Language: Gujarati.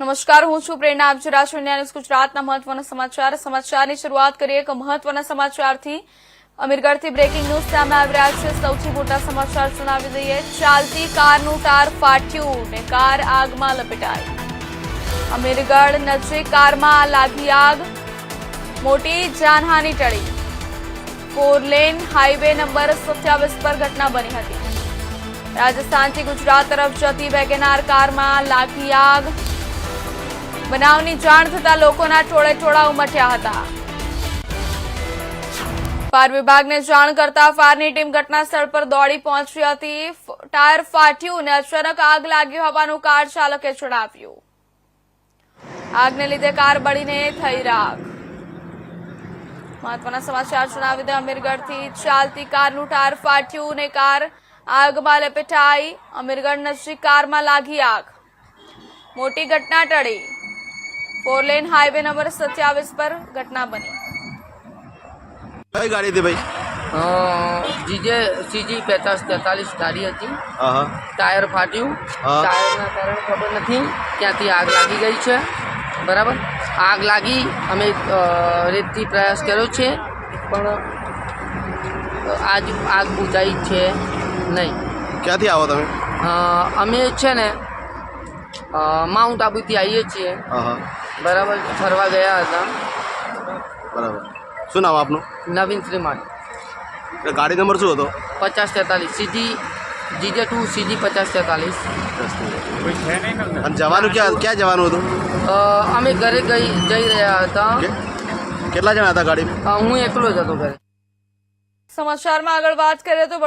નમસ્કાર, હું છું પ્રેરણા. આપજો છો ગુજરાતના મહત્વના સમાચાર. સમાચારની શરૂઆત કરીએ એક મહત્વના સમાચારથી. અમીરગઢથી બ્રેકિંગ ન્યૂઝ સામે આવી રહ્યા છે. સૌથી મોટા સમાચાર સુનાવી દઈએ. ચાલતી કારનું ટાર ફાટ્યું ને કાર આગમાં લપેટાઈ. અમીરગઢ નજીક કારમાં લાગી આગ. મોટી જાનહાની ટળી. ફોરલેન હાઈવે નંબર સત્યાવીસ પર ઘટના બની હતી. રાજસ્થાનથી ગુજરાત તરફ જતી વેગેનાર કારમાં લાગી આગ. બનાવની જાણ થતા લોકોના ટોળે ટોળા ઉમટ્યા હતા. ફાયર વિભાગને જાણ કરતા ફાયરની ટીમ ઘટના સ્થળ પર દોડી પહોંચી હતી. ટાયર ફાટ્યું અને અચાનક આગ લાગી હોવાનું કાર ચાલકે જણાવ્યું. આગને લીધે કાર બળીને થઈ રાખ. મહત્વના સમાચાર જણાવી દે, અમીરગઢથી ચાલતી કારનું ટાયર ફાટ્યું અને કાર આગમાં લપેટાઈ. અમીરગઢ નજીક કારમાં લાગી આગ. મોટી ઘટના ટળી. ફોર લેન હાઈવે નંબર સત્યાવીસ પર ઘટના બની. કઈ ગાડી હતી ભાઈ? જીજે સીજી પેતાલીસ તેતાલીસ ગાડી હતી. ટાયર ફાટ્યું. ટાયરના કારણે ખબર નથી. ત્યાંથી આગ લાગી ગઈ છે. બરાબર? આગ લાગી અમે રેતથી પ્રયાસ કર્યો છે પણ આજ આગ બુજાઈ છે નહીં. ક્યાંથી આવો તમે? અમે છે ને માઉન્ટ આબુથી આવીએ છીએ. બરાબર ફરવા ગયા હતા. બરાબર. શું નામ આપનું? નવીન શ્રીમાન. એટલે ગાડી નંબર શું હતો? પચાસ તેતાલીસ. સીજી જીજે ટુ સીજી પચાસ તેતાલીસ. અને જવાનું ક્યાં ક્યાં જવાનું હતું? અમે ઘરે ગઈ જઈ રહ્યા હતા. કેટલા જણા હતા ગાડી હું એકલો જ હતો ઘરે. સમાચારમાં આગળ વાત કરીએ તો